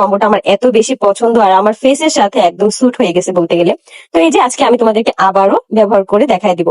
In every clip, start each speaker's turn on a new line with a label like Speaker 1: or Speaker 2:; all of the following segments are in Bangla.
Speaker 1: কম্বোটা আমার এত বেশি পছন্দ আর আমার ফেসের সাথে একদম স্যুট হয়ে গেছে বলতে গেলে। তো এই যে আজকে আমি তোমাদেরকে আবারও ব্যবহার করে দেখাই দিব।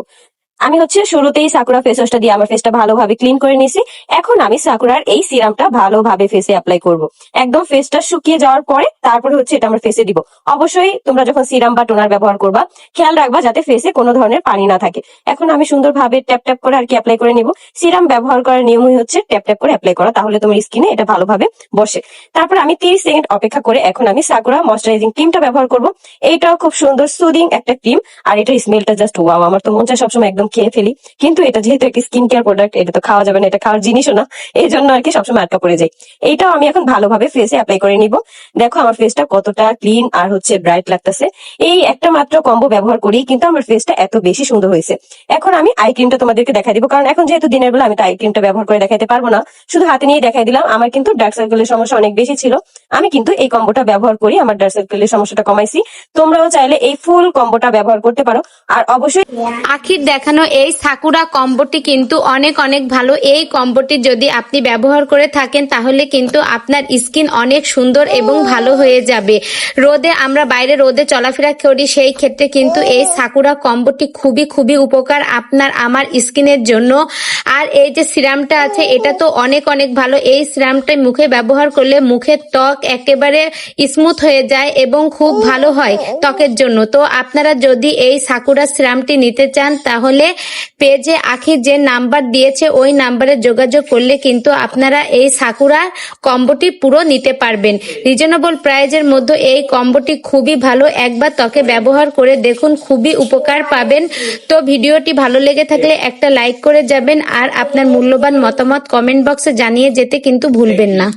Speaker 1: আমি হচ্ছে শুরুতেই সাকুরা ফেস ওয়াশটা দিয়ে আমার ফেসটা ভালোভাবে ক্লিন করে নিছি এখন আমি সাকুরার এই সিরামটা ভালোভাবে ফেসে অ্যাপ্লাই করব। একদম ফেসটা শুকিয়ে যাওয়ার পরে তারপরে হচ্ছে এটা আমার ফেসে দিব। অবশ্যই তোমরা যখন সিরাম বা টোনার ব্যবহার করবা, খেয়াল রাখবা যাতে ফেসে কোনো ধরনের পানি না থাকে। এখন আমি সুন্দরভাবে ট্যাপ ট্যাপ করে আর কি অ্যাপ্লাই করে নিব। সিরাম ব্যবহার করার নিয়মই হচ্ছে ট্যাপ ট্যাপ করে অ্যাপ্লাই করা, তাহলে তোমার স্কিনে এটা ভালোভাবে বসে। তারপর আমি তিরিশ সেকেন্ড অপেক্ষা করে এখন আমি সাকুরা ময়শ্চারাইজিং ক্রিমটা ব্যবহার করব। এইটাও খুব সুন্দর সুদিং একটা ক্রিম আর এটা স্মেলটা জাস্ট ওয়াও আমার তো মন চায় সবসময় একদম খেয়ে ফেলি। কিন্তু এটা যেহেতু একটা স্কিন কেয়ার প্রোডাক্ট এটা তো খাওয়া যাবে না, এটা খাওয়ার জিনিসও না এই জন্য আর কি সবসময় আটকা পড়ে যায় এইটাও আমি এখন ভালোভাবে ফেসে অ্যাপ্লাই করে নিব। দেখো আমার ফেসটা কতটা ক্লিন আর হচ্ছে ব্রাইট লাগতেছে। এই একটা মাত্র কম্বো ব্যবহার করি কিন্তু আমার ফেসটা এত বেশি সুন্দর হয়েছে। এখন আমি আই ক্রিমটা তোমাদেরকে দেখাই দিব, কারণ এখন যেহেতু দিনের বেলা আমি তো আই ক্রিমটা ব্যবহার করে দেখাইতে পারব না। শুধু হাতে নিয়ে দেখাই দিলাম, আমার কিন্তু ডার্ক সার্কেলের সমস্যা অনেক বেশি ছিল। আমি কিন্তু এই কম্বোটা ব্যবহার করি আমার ডার্ক সার্কেলের সমস্যাটা কমাইছি। তোমরাও চাইলে এই ফুল কম্বোটা ব্যবহার করতে পারো। আর অবশ্যই
Speaker 2: আখির দেখানো এই সাকুরা কম্বোটি কিন্তু অনেক অনেক ভালো। এই কম্বোটি যদি আপনি ব্যবহার করে থাকেন তাহলে কিন্তু আপনার স্কিন অনেক সুন্দর এবং ভালো হয়ে যাবে। রোদে আমরা বাইরে রোদে চলাফেরা করি সেই ক্ষেত্রে কিন্তু এই সাকুরা কম্বোটি খুবই খুবই উপকার আপনার আমার স্কিনের জন্য। আর এই যে সিরামটা আছে এটা তো অনেক অনেক ভালো। এই সিরামটা মুখে ব্যবহার করলে মুখের ত্বক একেবারে স্মুথ হয়ে যায় এবং খুব ভালো হয় ত্বকের জন্য। তো আপনারা যদি এই সাকুরা সিরামটি নিতে চান তাহলে পেজে আখির যে নাম্বার দিয়েছে, ওই নাম্বারে যোগাযোগ করলে কিন্তু আপনারা এই সাকুরা কম্বোটি পুরো নিতে পারবেন। রিজনেবল প্রাইজের মধ্যে এই কম্বোটি খুবই ভালো। একবার ত্বকে ব্যবহার করে দেখুন, খুবই উপকার পাবেন। তো ভিডিওটি ভালো লেগে থাকলে একটা লাইক করে যাবেন আর আপনার মূল্যবান মতামত কমেন্ট বক্সে জানিয়ে যেতে কিন্তু ভুলবেন না।